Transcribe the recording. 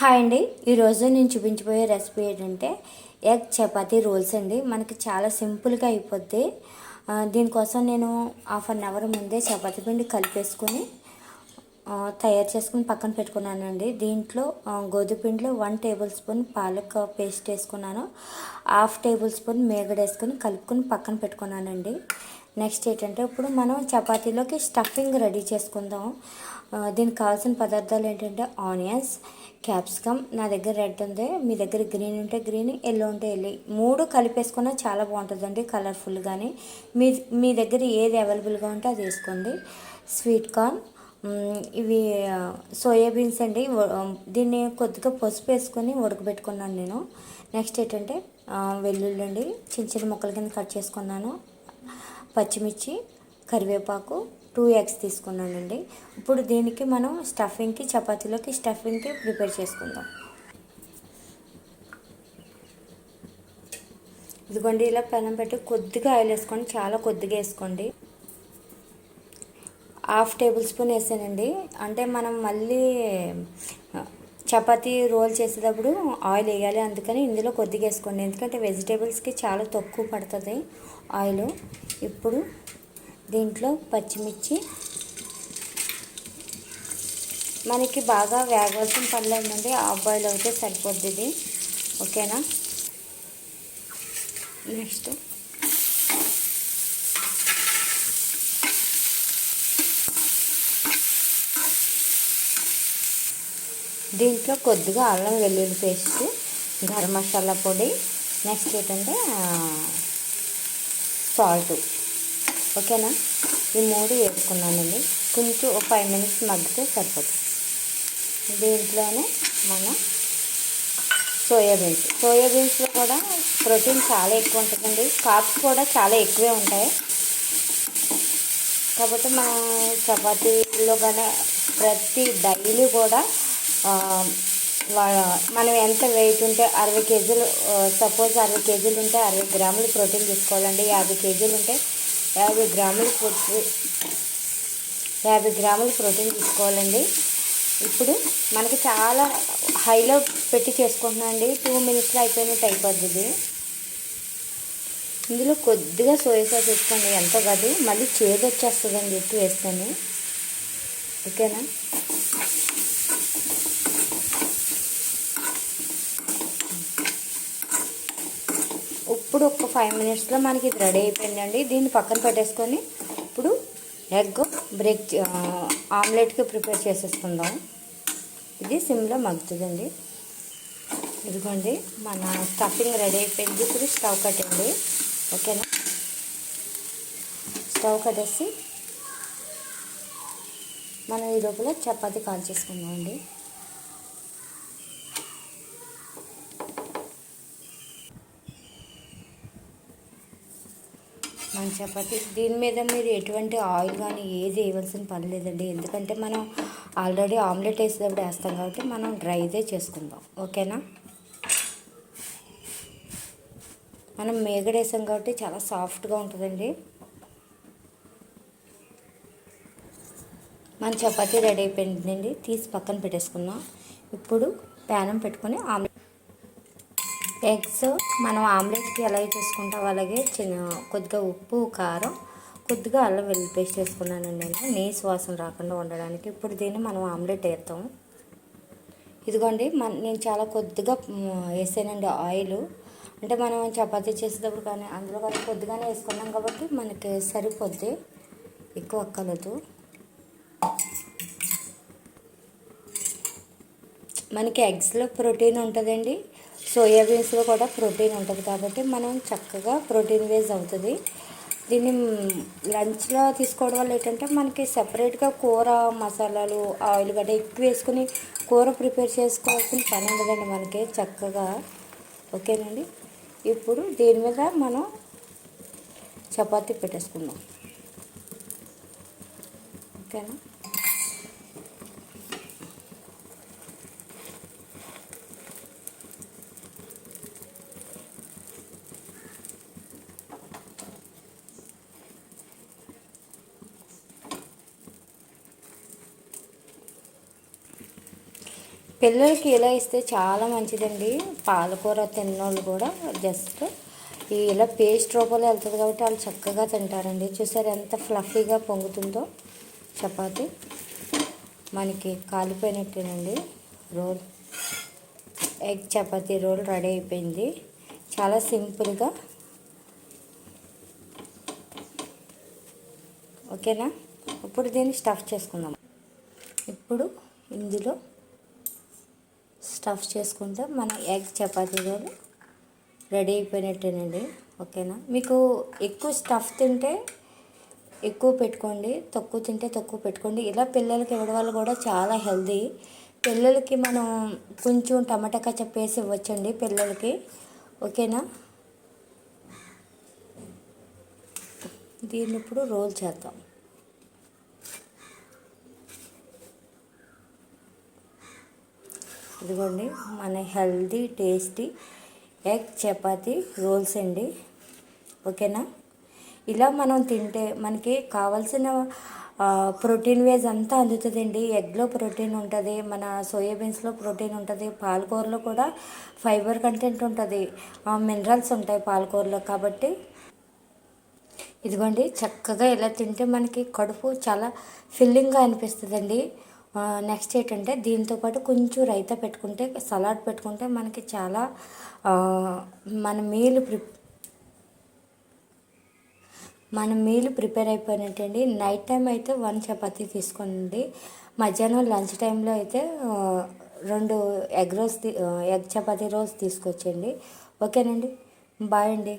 Hi అండి. ఈరోజు నేను చూపించబోయే రెసిపీ ఏంటంటే ఎగ్ చపాతీ రోల్స్ అండి. మనకి చాలా సింపుల్గా అయిపోద్ది. దీనికోసం నేను హాఫ్ అన్ అవర్ ముందే చపాతీ పిండి కలిపేసుకొని తయారు చేసుకుని పక్కన పెట్టుకున్నానండి. దీంట్లో గోధుమ పిండిలో one tablespoon palak paste వేసుకున్నాను. హాఫ్ టేబుల్ స్పూన్ మేగడ వేసుకొని కలుపుకొని పక్కన పెట్టుకున్నానండి. నెక్స్ట్ ఏంటంటే ఇప్పుడు మనం చపాతీలోకి స్టఫింగ్ రెడీ చేసుకుందాం. దీనికి కావాల్సిన పదార్థాలు ఏంటంటే ఆనియన్స్ క్యాప్సికమ్ నా దగ్గర రెడ్ ఉంది మీ దగ్గర గ్రీన్ ఉంటే గ్రీన్ ఎల్లో ఉంటే ఎల్లో. మూడు కలిపేసుకున్న చాలా బాగుంటుందండి కలర్ఫుల్ కానీ మీ మీ దగ్గర ఏది అవైలబుల్గా ఉంటే అది వేసుకోండి. స్వీట్ కార్న్ ఇవి సోయాబీన్స్ అండి. దీన్ని కొద్దిగా పసుపు వేసుకొని ఉడకబెట్టుకున్నాను నేను. నెక్స్ట్ ఏంటంటే వెల్లుల్లి అండి చిన్న చిన్న ముక్కల కింద కట్ చేసుకున్నాను. పచ్చిమిర్చి కరివేపాకు టూ ఎగ్స్ తీసుకున్నానండి. ఇప్పుడు దీనికి మనం స్టఫింగ్కి చపాతీలోకి స్టఫింగ్కి ప్రిపేర్ చేసుకుందాం. ఇదిగోండి ఇలా పెనం పెట్టి కొద్దిగా ఆయిల్ వేసుకోండి. చాలా కొద్దిగా వేసుకోండి. హాఫ్ టేబుల్ స్పూన్ వేసానండి. అంటే మనం మళ్ళీ చపాతీ రోల్ చేసేటప్పుడు ఆయిల్ వేయాలి. అందుకని ఇందులో కొద్దిగా వేసుకోండి. ఎందుకంటే వెజిటేబుల్స్కి చాలా తక్కువ పడుతుంది ఆయిల్. ఇప్పుడు దీంట్లో పచ్చిమిర్చి. మనకి బాగా వేగవలసిన పనులు ఏంటంటే హాఫ్ బాయిల్ అయితే సరిపోద్ది ఇది. ఓకేనా? నెక్స్ట్ దీంట్లో కొద్దిగా అల్లం వెల్లుల్లి పేస్ట్ గరం మసాలా పొడి నెక్స్ట్ ఏంటంటే సాల్ట్ ఓకేనా? ఈ మూడు వేసుకున్నానండి. కొంచెం ఒక ఫైవ్ మినిట్స్ మగ్గితే సరిపోతుంది. దీంట్లోనే మన సోయాబీన్స్ సోయాబీన్స్లో కూడా ప్రోటీన్ చాలా ఎక్కువ ఉంటుందండి. కాప్స్ కూడా చాలా ఎక్కువే ఉంటాయి. కాబట్టి మన చపాతీలో కానీ ప్రతి డైలీ కూడా మనం ఎంత వెయిట్ ఉంటే అరవై కేజీలు సపోజ్ అరవై కేజీలు ఉంటే అరవై గ్రాములు ప్రోటీన్ తీసుకోవాలండి. యాభై కేజీలు ఉంటే యాభై గ్రాములు ప్రోటీ- యాభై గ్రాములు ప్రోటీన్ తీసుకోవాలండి. ఇప్పుడు మనకి చాలా హైలో పెట్టి చేసుకుంటున్నాం అండి. టూ మినిట్స్లో అయిపోయినట్టు అయిపోద్ది. ఇది ఇందులో కొద్దిగా సోయా సాస్ వేసుకోండి. ఎంత కాదు మళ్ళీ చేదు వచ్చేస్తుందండి ఎక్కువ వేస్తాను. ఓకేనా? ఇప్పుడు ఒక ఫైవ్ మినిట్స్లో మనకి ఇది రెడీ అయిపోయిందండి. దీన్ని పక్కన పెట్టేసుకొని ఇప్పుడు ఎగ్ బ్రేక్ ఆమ్లెట్కి ప్రిపేర్ చేసేసుకుందాం. ఇది సిమ్లో మగ్గుతుందండి. ఇదిగోండి మన స్టఫింగ్ రెడీ అయిపోయింది. ఇప్పుడు స్టవ్ కట్టండి ఓకేనా? స్టవ్ కట్టేసి మనం ఈ లోపల చపాతి కాల్ చేసుకుందాం అండి చపాతి దీని మీద మీరు ఎటువంటి ఆయిల్ కానీ ఏది వేయవలసిన పని లేదండి. ఎందుకంటే మనం ఆల్రెడీ ఆమ్లెట్ వేసేటప్పుడు వేస్తాం కాబట్టి మనం డ్రైదే చేసుకుందాం. ఓకేనా? మనం మేగడ వేసాం కాబట్టి చాలా సాఫ్ట్గా ఉంటుందండి. మన చపాతీ రెడీ అయిపోయిందండి. తీసి పక్కన పెట్టేసుకుందాం. ఇప్పుడు ప్యానం పెట్టుకొని ఆమ్లెట్ ఎగ్స్ మనం ఆమ్లెట్కి ఎలా చేసుకుంటాం. అలాగే చిన్న కొద్దిగా ఉప్పు కారం కొద్దిగా అల్లం వెల్లుల్లి పేస్ట్ వేసుకున్నానండి నేను నెయ్యి వాసన రాకుండా ఉండడానికి ఇప్పుడు దీన్ని మనం ఆమ్లెట్ వేస్తాం ఇదిగోండి మన నేను చాలా కొద్దిగా వేసానండి ఆయిల్. అంటే మనం చపాతీ చేసేటప్పుడు కానీ అందులో కానీ కొద్దిగానే వేసుకున్నాం కాబట్టి మనకి సరిపోద్ది. ఎక్కువ అక్కలేదు మనకి ఎగ్స్లో ప్రోటీన్ ఉంటుందండి. సోయాబీన్స్లో కూడా ప్రోటీన్ ఉంటుంది కాబట్టి మనం చక్కగా ప్రోటీన్ వేజ్ అవుతుంది. దీన్ని లంచ్లో తీసుకోవడం వల్ల ఏంటంటే మనకి సెపరేట్గా కూర మసాలాలు ఆయిల్ గడ్డ ఎక్కువ వేసుకుని కూర ప్రిపేర్ చేసుకోవాల్సిన పని ఉండదండి మనకి చక్కగా. ఓకేనండి? ఇప్పుడు దీని మీద మనం చపాతీ పెట్టేసుకుందాం. ఓకేనా? పిల్లలకి ఇలా ఇస్తే చాలా మంచిదండి. పాలకూర తిన్నోళ్ళు కూడా జస్ట్ ఈ ఇలా పేస్ట్ రూపంలో వెళ్తుంది కాబట్టి వాళ్ళు చక్కగా తింటారండి. చూసారు ఎంత ఫ్లఫీగా పొంగుతుందో చపాతి. మనకి కాలిపోయినట్టేనండి. Roll egg chapati roll ready అయిపోయింది. చాలా సింపుల్గా. ఓకేనా? ఇప్పుడు దీన్ని స్టఫ్ చేసుకుందాం. ఇప్పుడు ఇందులో స్టఫ్ చేసుకుంటే మన ఎగ్ చపాతీ రోల్ రెడీ అయిపోయినట్టేనండి. ఓకేనా? మీకు ఎక్కువ స్టఫ్ తింటే ఎక్కువ పెట్టుకోండి తక్కువ తింటే తక్కువ పెట్టుకోండి. ఇలా పిల్లలకి ఇవ్వడం వల్ల కూడా చాలా హెల్దీ పిల్లలకి మనం కొంచెం టమాటా కచ్చప్ వేసి ఇవ్వచ్చండి పిల్లలకి. ఓకేనా? దీన్ని ఇప్పుడు రోల్ చేద్దాం. ఇదిగోండి మన healthy tasty egg chapati rolls అండి. ఓకేనా? ఇలా మనం తింటే మనకి కావాల్సిన ప్రోటీన్ వేజ్ అంతా అందుతుందండి. ఎగ్లో ప్రోటీన్ ఉంటుంది మన సోయాబీన్స్లో ప్రోటీన్ ఉంటుంది పాలకూరలో కూడా ఫైబర్ కంటెంట్ ఉంటుంది. మినరల్స్ ఉంటాయి పాలకూరలో కాబట్టి. ఇదిగోండి చక్కగా ఇలా తింటే మనకి కడుపు చాలా ఫిల్లింగ్గా అనిపిస్తుందండి. నెక్స్ట్ ఏంటంటే దీంతోపాటు కొంచెం రైతా పెట్టుకుంటే సలాడ్ పెట్టుకుంటే మనకి చాలా మన మీల్ ప్రి మన మీల్ ప్రిపేర్ అయిపోయినట్టండి. నైట్ టైం అయితే వన్ చపాతీ తీసుకోండి. మధ్యాహ్నం లంచ్ టైంలో అయితే రెండు egg rolls egg chapati rolls తీసుకొచ్చండి. ఓకేనండి? బాయ్ అండి.